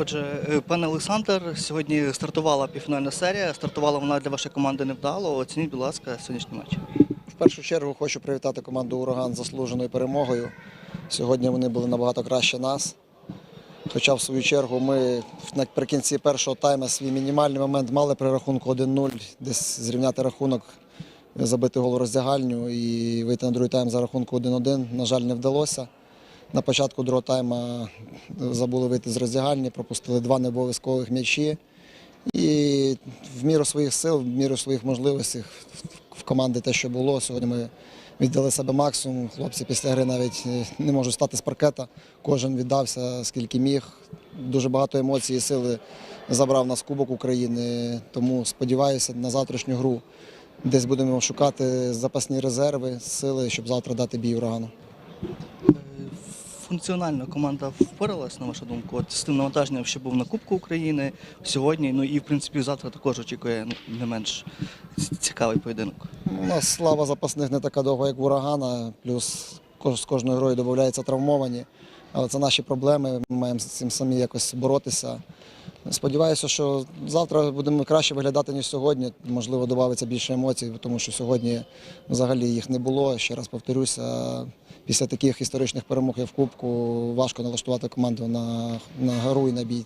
Отже, е, пане Олександр, сьогодні стартувала півфінальна серія. Стартувала вона для вашої команди невдало. Оцініть, будь ласка, сьогоднішній матч. В першу чергу хочу привітати команду Ураган з заслуженою перемогою. Сьогодні вони були набагато краще нас. Хоча, в свою чергу, ми наприкінці першого тайму свій мінімальний момент мали при рахунку 1-0, десь зрівняти рахунок, забити гол роздягальню і вийти на другий тайм за рахунку 1-1. На жаль, не вдалося. На початку другого тайму забули вийти з роздягальні, пропустили два необов'язкових м'ячі. І в міру своїх сил, в міру своїх можливостей в команди те, що було. Сьогодні ми віддали себе максимум. Хлопці після гри навіть е, не можуть стати з паркета. Кожен віддався скільки міг. Дуже багато емоцій і сили забрав нас Кубок України. Тому сподіваюся на завтрашню гру. Десь будемо шукати запасні резерви, сили, щоб завтра дати бій урагану. Функціонально команда впоралась, на вашу думку, от з тим навантаженням, що був на Кубку України сьогодні. Ну і в принципі завтра також очікує не менш цікавий поєдинок. У нас слава запасних не така довга, як в урагана, плюс з кожною грою додаються травмовані. Але це наші проблеми, ми маємо з цим самі якось боротися. Сподіваюся, що завтра будемо краще виглядати, ніж сьогодні. Можливо, додається більше емоцій, тому що сьогодні взагалі їх не було. Ще раз повторюся, після таких історичних перемог і в Кубку важко налаштувати команду на, на гру і на бій.